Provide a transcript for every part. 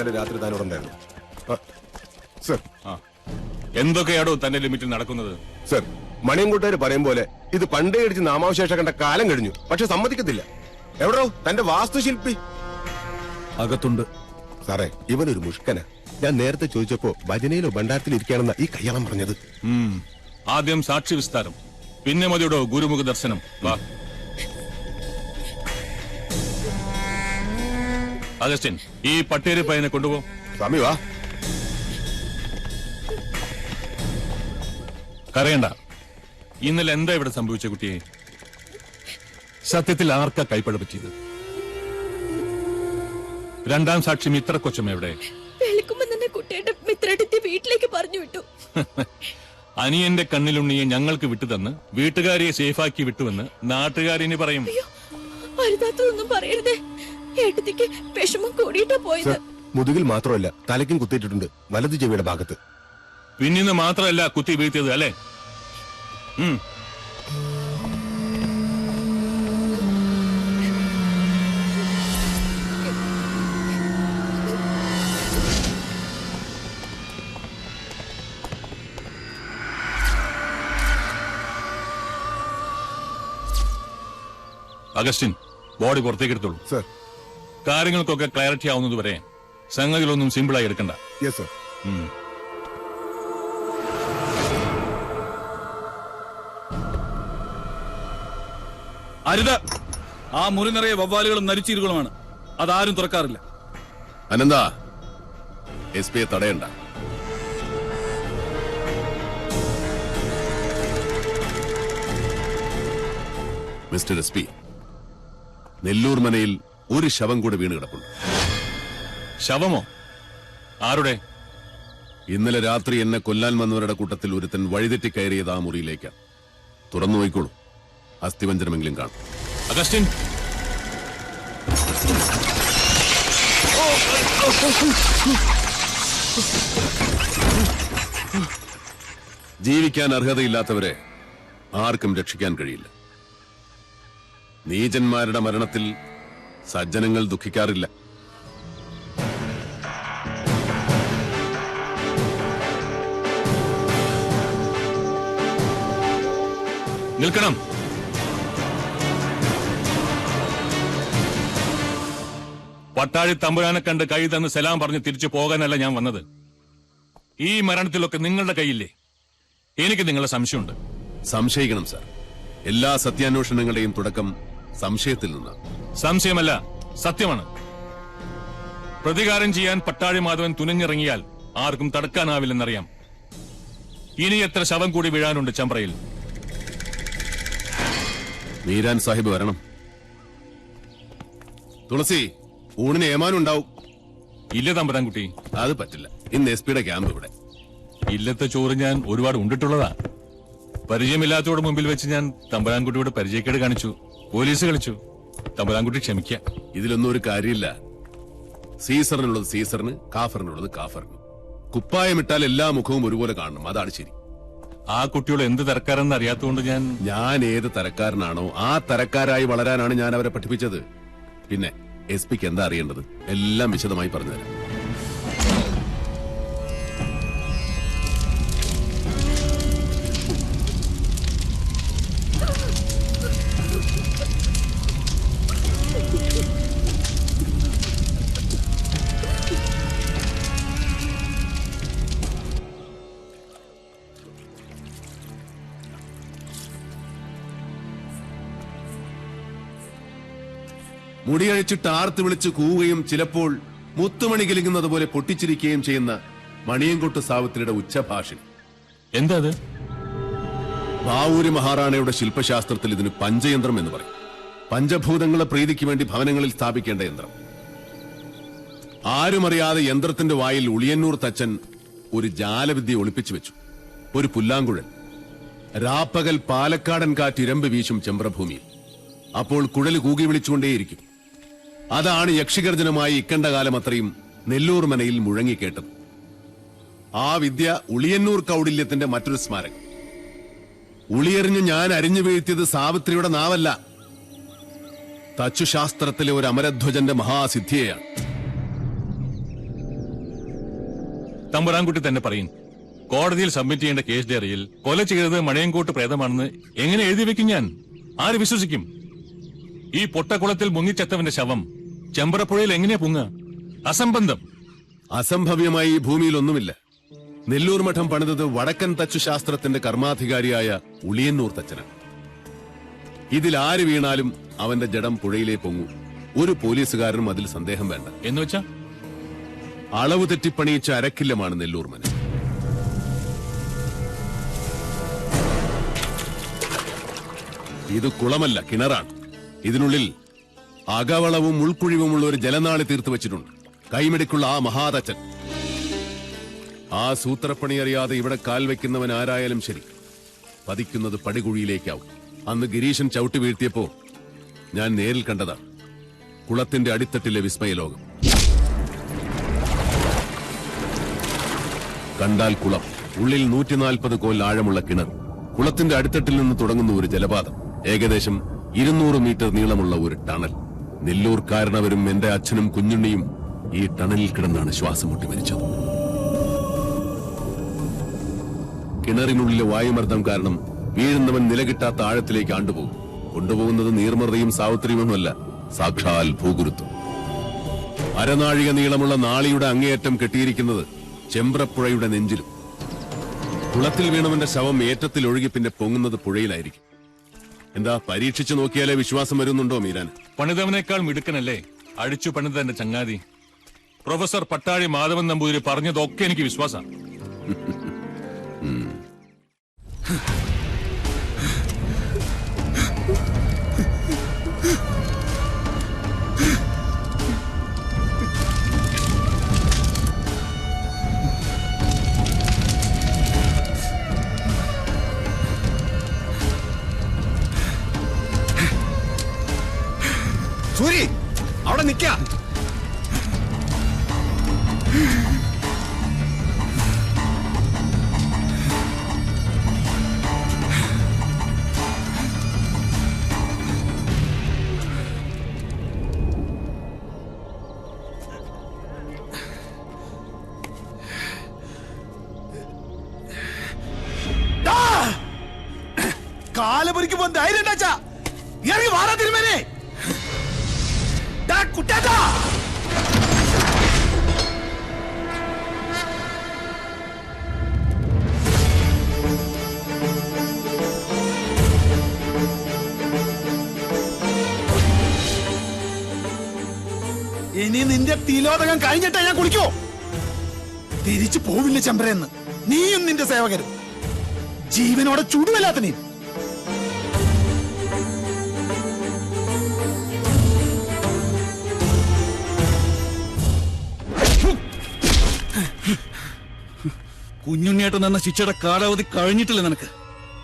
ഇന്നലെ രാത്രി ഉണ്ടായിരുന്നു. ആ, സർ. എന്തൊക്കെയാടോ തന്റെ ലിമിറ്റിൽ നടക്കുന്നത്? സർ മണിയൻകുട്ടുകാർ പറയും പോലെ ഇത് പണ്ടേ അടിച്ച് നാമാവശേഷം കണ്ട കാലം കഴിഞ്ഞു. പക്ഷെ സമ്മതിക്കത്തില്ല. എവിടോ തന്റെ വാസ്തുശില്പി. അകത്തുണ്ട്. സാറേ ഇവനൊരു മുഷ്കന. ഞാൻ നേരത്തെ ചോദിച്ചപ്പോ ഭജനയിലോ ഭണ്ഡാരത്തിലോ ഇരിക്കുകയാണെന്ന ഈ കയ്യാളം പറഞ്ഞത്. ആദ്യം സാക്ഷി വിസ്താരം പിന്നെ മതിയോടോ ഗുരുമുഖ ദർശനം വാ. അഗസ്റ്റിൻ ഈ പട്ടേരി പയ്യനെ കൊണ്ടുപോകും സ്വാമി വാ. കരയണ്ട. ഇന്നലെ എന്താ ഇവിടെ സംഭവിച്ച കുട്ടിയെ? സത്യത്തിൽ ആർക്കാ കൈപ്പട പറ്റിയത് രണ്ടാം സാക്ഷി മിത്ര കൊച്ചം എവിടെ? കുട്ടിയുടെ മിത്രടുത്തി വീട്ടിലേക്ക് പറഞ്ഞു വിട്ടു. അനിയന്റെ കണ്ണിലുണ്ണിയെ ഞങ്ങൾക്ക് വിട്ടുതന്ന് വീട്ടുകാരിയെ സേഫാക്കി വിട്ടുവെന്ന് നാട്ടുകാരിനി പറയും. അയ്യോ അരുതാത്തതൊന്നും പറയരുതേ. ഏട്ടത്തിക്ക് വിഷമം കൂടിയിട്ടാ പോയത്. മുതുകിൽ മാത്രമല്ല തലയ്ക്കും കുത്തിയിട്ടുണ്ട് വലതു ചെവിയുടെ ഭാഗത്ത്. പിന്നിന്ന് മാത്രമല്ല കുത്തി വീഴ്ത്തിയത് അല്ലേ. അഗസ്റ്റിൻ ബോഡി പുറത്തേക്ക് എടുത്തോളൂ. സർ. കാര്യങ്ങൾക്കൊക്കെ ക്ലാരിറ്റി ആവുന്നത് വരെ സംഗതികളൊന്നും സിമ്പിളായി എടുക്കണ്ട. യെസ് സർ ഉം. അരുത് ആ മുറി നിറയെ വവ്വാലുകളും നരിച്ചീരുകളുമാണ്. അതാരും തുറക്കാറില്ല. അനന്ത എസ് പിയെ തടയണ്ട. മിസ്റ്റർ എസ് പി നെല്ലൂർ മനയിൽ ഒരു ശവം കൂടെ വീണ് കിടപ്പുണ്ട്. ശവമോ? ആരുടെ? ഇന്നലെ രാത്രി എന്നെ കൊല്ലാൻ വന്നവരുടെ കൂട്ടത്തിൽ ഒരുത്തൻ വഴിതെറ്റി കയറിയത് ആ മുറിയിലേക്കാണ് തുറന്നു നോയിക്കോളൂ അസ്ഥിവഞ്ചനമെങ്കിലും കാണും. അഗസ്റ്റിൻ! ജീവിക്കാൻ അർഹതയില്ലാത്തവരെ ആർക്കും രക്ഷിക്കാൻ കഴിയില്ല. നീചന്മാരുടെ മരണത്തിൽ സജ്ജനങ്ങൾ ദുഃഖിക്കാറില്ല. നിൽക്കണം. പട്ടാഴി തമ്പുരാനെ കണ്ട് കൈ തന്ന് സലാം പറഞ്ഞ് തിരിച്ചു പോകാനല്ല ഞാൻ വന്നത്. ഈ മരണത്തിലൊക്കെ നിങ്ങളുടെ കയ്യില്ലേ? എനിക്ക് നിങ്ങളെ സംശയമുണ്ട്. സംശയിക്കണം സാർ. എല്ലാ സത്യാന്വേഷണങ്ങളുടെയും തുടക്കം സംശയത്തിൽ നിന്നാണ്. സംശയമല്ല സത്യമാണ്. പ്രതികാരം ചെയ്യാൻ പട്ടാഴി മാധവൻ തുനിഞ്ഞിറങ്ങിയാൽ ആർക്കും തടുക്കാനാവില്ലെന്നറിയാം. ഇനി എത്ര ശവം കൂടി വീഴാനുണ്ട് ചമ്പ്രയിൽ? മീരാൻ സാഹിബ് വരണം. തുളസി ഊണിന് ഏമാനുണ്ടാവും. ഇല്ല തമ്പുരാൻകുട്ടി. അത് പറ്റില്ല. ഇന്ന് എസ് പിയുടെ ക്യാമ്പ് ഇവിടെ. ഇല്ലത്തെ ചോറ് ഞാൻ ഒരുപാട് ഉണ്ടിട്ടുള്ളതാ. പരിചയമില്ലാത്തവരുടെ മുമ്പിൽ വെച്ച് ഞാൻ തമ്പരാൻകുട്ടിയോട് പരിചയക്കേട് കാണിച്ചു. പോലീസ് കളിച്ചു. തമ്പുരാൻകുട്ടി ക്ഷമിക്ക. ഇതിലൊന്നും ഒരു കാര്യമില്ല. സീസറിനുള്ളത് സീസറിന് കാഫറിനുള്ളത് കാഫറിന്. കുപ്പായമിട്ടാൽ എല്ലാ മുഖവും ഒരുപോലെ കാണണം. അതാണ് ശരി. ആ കുട്ടിയോട് എന്ത് തരക്കാരെന്ന് അറിയാത്തതുകൊണ്ട് ഞാൻ ഞാൻ ഏത് തരക്കാരനാണോ ആ തരക്കാരായി വളരാനാണ് ഞാൻ അവരെ പഠിപ്പിച്ചത്. പിന്നെ എസ് പിക്ക് എന്താ അറിയേണ്ടത്? എല്ലാം വിശദമായി പറഞ്ഞുതരാം. മുടിയഴിച്ചിട്ട് ആർത്ത് വിളിച്ച് കൂവുകയും ചിലപ്പോൾ മുത്തുമണി കിലുങ്ങുന്നത് പോലെ പൊട്ടിച്ചിരിക്കുകയും ചെയ്യുന്ന മണിയൻകൊട്ട് സാവിത്രിയുടെ ഉച്ചഭാഷണി. എന്താ അത്? ബാവൂരി മഹാറാണയുടെ ശില്പശാസ്ത്രത്തിൽ ഇതിന് പഞ്ചയന്ത്രം എന്ന് പറയും. പഞ്ചഭൂതങ്ങളെ പ്രീതിക്ക് വേണ്ടി ഭവനങ്ങളിൽ സ്ഥാപിക്കേണ്ട യന്ത്രം. ആരുമറിയാതെ യന്ത്രത്തിന്റെ വായിൽ ഉളിയന്നൂർ തച്ചൻ ഒരു ജാലവിദ്യ ഒളിപ്പിച്ചു വെച്ചു. ഒരു പുല്ലാങ്കുഴൽ. രാപ്പകൽ പാലക്കാടൻ കാറ്റ് ഇരമ്പ് വീശും ചെമ്പ്രഭൂമിയിൽ. അപ്പോൾ കുഴൽ കൂകി വിളിച്ചുകൊണ്ടേയിരിക്കും. അതാണ് യക്ഷിഗർജനമായി ഇക്കണ്ട കാലം അത്രയും നെല്ലൂർ മനയിൽ മുഴങ്ങിക്കേട്ടത്. ആ വിദ്യ ഉളിയന്നൂർ കൗടില്യത്തിന്റെ മറ്റൊരു സ്മാരകം. ഉളിയെറിഞ്ഞ് ഞാൻ അരിഞ്ഞു വീഴ്ത്തിയത് സാവിത്രിയുടെ നാവല്ല. തച്ചുശാസ്ത്രത്തിലെ ഒരു അമരധ്വജന്റെ മഹാസിദ്ധിയെയാണ്. തമ്പുരാൻകുട്ടി തന്നെ പറയും കോടതിയിൽ സബ്മിറ്റ് ചെയ്യേണ്ട കേസ് ഡയറിയിൽ കൊല ചെയ്തത് മണയൻകോട്ട് പ്രേതമാണെന്ന് എങ്ങനെ എഴുതി വെക്കും ഞാൻ? ആര് വിശ്വസിക്കും? ഈ പൊട്ടക്കുളത്തിൽ മുങ്ങിച്ചെത്തവന്റെ ശവം ചെമ്പറപ്പുഴയിൽ എങ്ങനെയാ പൊങ്ങുക? അസംബന്ധം. അസംഭവ്യമായി ഈ ഭൂമിയിൽ ഒന്നുമില്ല നെല്ലൂർ മഠം പണിതത് വടക്കൻ തച്ചു ശാസ്ത്രത്തിന്റെ കർമാധികാരിയായ ഉളിയന്നൂർ തച്ചനാണ്. ഇതിൽ ആര് വീണാലും അവന്റെ ജഡം പുഴയിലേ പൊങ്ങൂ. ഒരു പോലീസുകാരനും അതിൽ സന്ദേഹം വേണ്ട. എന്ന് വെച്ചാ? അളവ് തെറ്റിപ്പണിയിച്ച അരക്കില്ലമാണ് നെല്ലൂർ മന. ഇത് കുളമല്ല കിണറാണ്. ഇതിനുള്ളിൽ അകവളവും ഉൾക്കുഴിവുമുള്ള ഒരു ജലനാളി തീർത്തു വെച്ചിട്ടുണ്ട്. കൈമെടുക്കുള്ള ആ മഹാതച്ചൻ. ആ സൂത്രപ്പണി അറിയാതെ ഇവിടെ കാൽ വെക്കുന്നവൻ ആരായാലും ശരി. പതിക്കുന്നത് പടികുഴിയിലേക്കാവും. അന്ന് ഗിരീശൻ ചവിട്ടി വീഴ്ത്തിയപ്പോ ഞാൻ നേരിൽ കണ്ടതാ കുളത്തിന്റെ അടിത്തട്ടിലെ വിസ്മയലോകം. കണ്ടാൽ കുളം. ഉള്ളിൽ നൂറ്റിനാൽപ്പത് കോൽ ആഴമുള്ള കിണർ. കുളത്തിന്റെ അടിത്തട്ടിൽ നിന്ന് തുടങ്ങുന്ന ഒരു ജലപാതം. ഏകദേശം ഇരുന്നൂറ് മീറ്റർ നീളമുള്ള ഒരു ടണൽ. നെല്ലൂർക്കാരനവരും എന്റെ അച്ഛനും കുഞ്ഞുണ്ണിയും ഈ ടണലിൽ കിടന്നാണ് ശ്വാസം മുട്ടി മരിച്ചത്. കിണറിനുള്ളിലെ വായുമർദ്ദം കാരണം വീഴുന്നവൻ നിലകിട്ടാത്ത ആഴത്തിലേക്ക് ആണ്ടുപോകും. കൊണ്ടുപോകുന്നത് നീർമൃതയും സാവിത്രിയുമൊന്നുമല്ല സാക്ഷാൽ ഭൂഗുരുത്വം. അരനാഴിക നീളമുള്ള നാളിയുടെ അങ്ങേയറ്റം കെട്ടിയിരിക്കുന്നത് ചെമ്പ്രപ്പുഴയുടെ നെഞ്ചിലും. കുളത്തിൽ വീണവന്റെ ശവം ഏറ്റത്തിൽ ഒഴുകി പിന്നെ പൊങ്ങുന്നത് പുഴയിലായിരിക്കും. എന്താ പരീക്ഷിച്ചു നോക്കിയാലേ വിശ്വാസം വരുന്നുണ്ടോ മീരാൻ പണിതവനേക്കാൾ മിടുക്കനല്ലേ? അടിച്ചു പണിതന്റെ ചങ്ങാതി. പ്രൊഫസർ പട്ടാഴി മാധവൻ നമ്പൂതിരി പറഞ്ഞതൊക്കെ എനിക്ക് വിശ്വാസം. കാലപുരിക്കുമ്പോ ധൈര്യം ഉണ്ടാച്ചാ? വാറാ തിരുമേനെ. കുട്ടാച്ചാ ഇനി നിന്റെ തിലോതകം കഴിഞ്ഞിട്ടേ ഞാൻ കുളിക്കോ. തിരിച്ചു പോവില്ല ചെമ്പരെന്ന്. നീയും നിന്റെ സേവകരും. ജീവനോടെ ചുടുവല്ലാത്ത നീ. കുഞ്ഞുണ്ണിയേട്ടൻ എന്ന ശിക്ഷയുടെ കാലാവധി കഴിഞ്ഞിട്ടില്ല നിനക്ക്.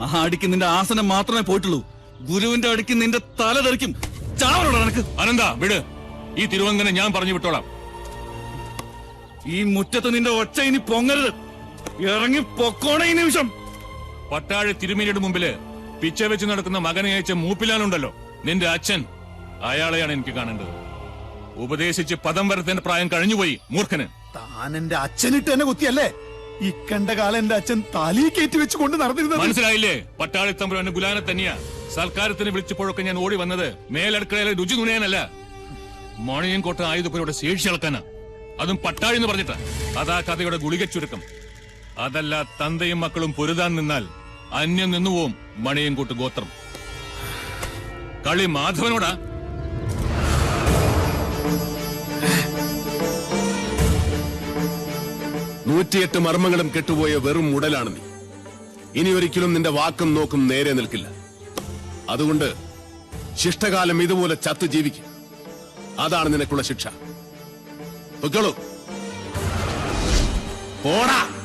ആ അടിക്ക് നിന്റെ ആസനം മാത്രമേ പോയിട്ടുള്ളൂ. ഗുരുവിന്റെ അടിക്ക് നിന്റെ തല തെറിക്കും. ചാവലോടാ നിനക്ക്. അനന്ത വിട്. ഈ തിരുവങ്ങനെ ഞാൻ പറഞ്ഞു വിട്ടോളാം. ഈ മുറ്റത്ത് നിന്റെ ഒച്ച ഇനി പൊങ്ങരുത്. ഇറങ്ങി പൊക്കോണേ ഈ നിമിഷം. പട്ടാഴ തിരുമേനിയുടെ മുമ്പിൽ പിച്ച വെച്ച് നടക്കുന്ന മകനെ അയച്ച മൂപ്പിലാനുണ്ടല്ലോ നിന്റെ അച്ഛൻ. അയാളെയാണ് എനിക്ക് കാണേണ്ടത്. ഉപദേശിച്ച് പദം വരത്തേണ്ട പ്രായം കഴിഞ്ഞുപോയി മൂർഖന്. താൻ എന്റെ അച്ഛനിട്ട് എന്നെ കുത്തിയല്ലേ? ഇക്കണ്ട കാലം എന്റെ അച്ഛൻ താലി കയറ്റി വെച്ച് കൊണ്ട് നടന്നിരുന്നത്. മനസ്സിലായില്ലേ? പട്ടാളി തമ്പുരാന്റെ ഗുലാനെ തന്നെയാ. സൽക്കാരത്തിന് വിളിച്ചപ്പോഴൊക്കെ ഞാൻ ഓടി വന്നത് മേലടുക്കളയിലെ രുചി നുണയാനല്ല മണിയും കോട്ട ആയുധപ്പുരയുടെ ശേഷി അളക്കാനാ. അതും പട്ടാഴി എന്ന് പറഞ്ഞിട്ടാ. അതാ കഥയുടെ ഗുളിക ചുരുക്കം അതല്ല തന്തയും മക്കളും പൊരുതാൻ നിന്നാൽ അന്യം നിന്നുപോവും മണിയും കൂട്ട് ഗോത്രം. കളി മാധവനോടാ. നൂറ്റിയെട്ട് മർമ്മങ്ങളും കെട്ടുപോയ വെറും ഉടലാണ് നീ. ഇനി ഒരിക്കലും നിന്റെ വാക്കും നോക്കും നേരെ നിൽക്കില്ല. അതുകൊണ്ട് ശിഷ്ടകാലം ഇതുപോലെ ചത്തു ജീവിക്കും. അതാണ് നിനക്കുള്ള ശിക്ഷ. പൊക്കളൂ പോടാ.